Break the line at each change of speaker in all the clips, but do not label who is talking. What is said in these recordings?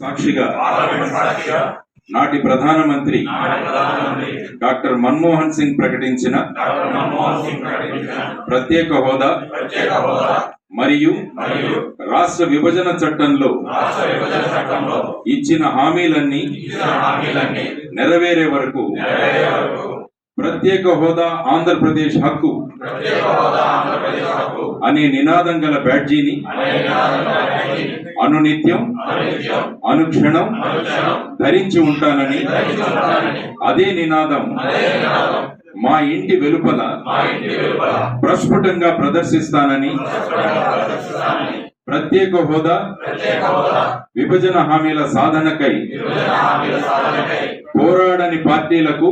సాక్షిగా నాటి ప్రధానమంత్రి డాక్టర్ మన్మోహన్ సింగ్ ప్రకటించిన ప్రత్యేక హోదా మరియు రాష్ట్ర విభజన చట్టంలో ఇచ్చిన హామీలన్నీ నెరవేరే వరకు ప్రత్యేక హోదా ఆంధ్రప్రదేశ్ హక్కు
ప్రత్యేక హోదా ఆంధ్రప్రదేశ్ హక్కు
అనే నినాదం గల బ్యాడ్జీని అనునిత్యం అనుక్షణం ధరించి ఉంటానని అదే నినాదం మా ఇంటి వెలుపల ప్రస్ఫుటంగా ప్రదర్శిస్తానని ప్రత్యేక హోదా విభజన హామీల సాధనకై పోరాడని పార్టీలకు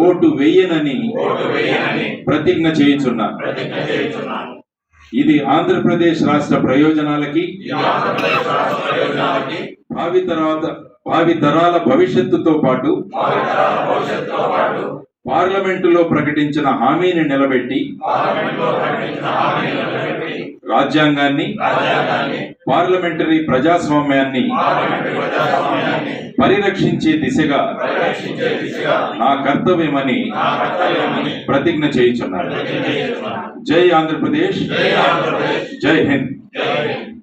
ఓటు
ఓటు వేయనని
ప్రతిజ్ఞ చేయుచున్నాను. ఇది ఆంధ్రప్రదేశ్ రాష్ట్ర ప్రయోజనాలకి భావి తర్వాత భావి తరాల భవిష్యత్తుతో పాటు పార్లమెంటులో ప్రకటించిన హామీని నిలబెట్టి రాజ్యాంగాన్ని పార్లమెంటరీ ప్రజాస్వామ్యాన్ని
పార్లమెంటు ప్రజాస్వామ్యాన్ని
పరిరక్షించే దిశగా నా కర్తవ్యమని ప్రతిజ్ఞ చేయుచున్నాను. ఆంధ్రప్రదేశ్.
జై ఆంధ్రప్రదేశ్.
జై హింద్.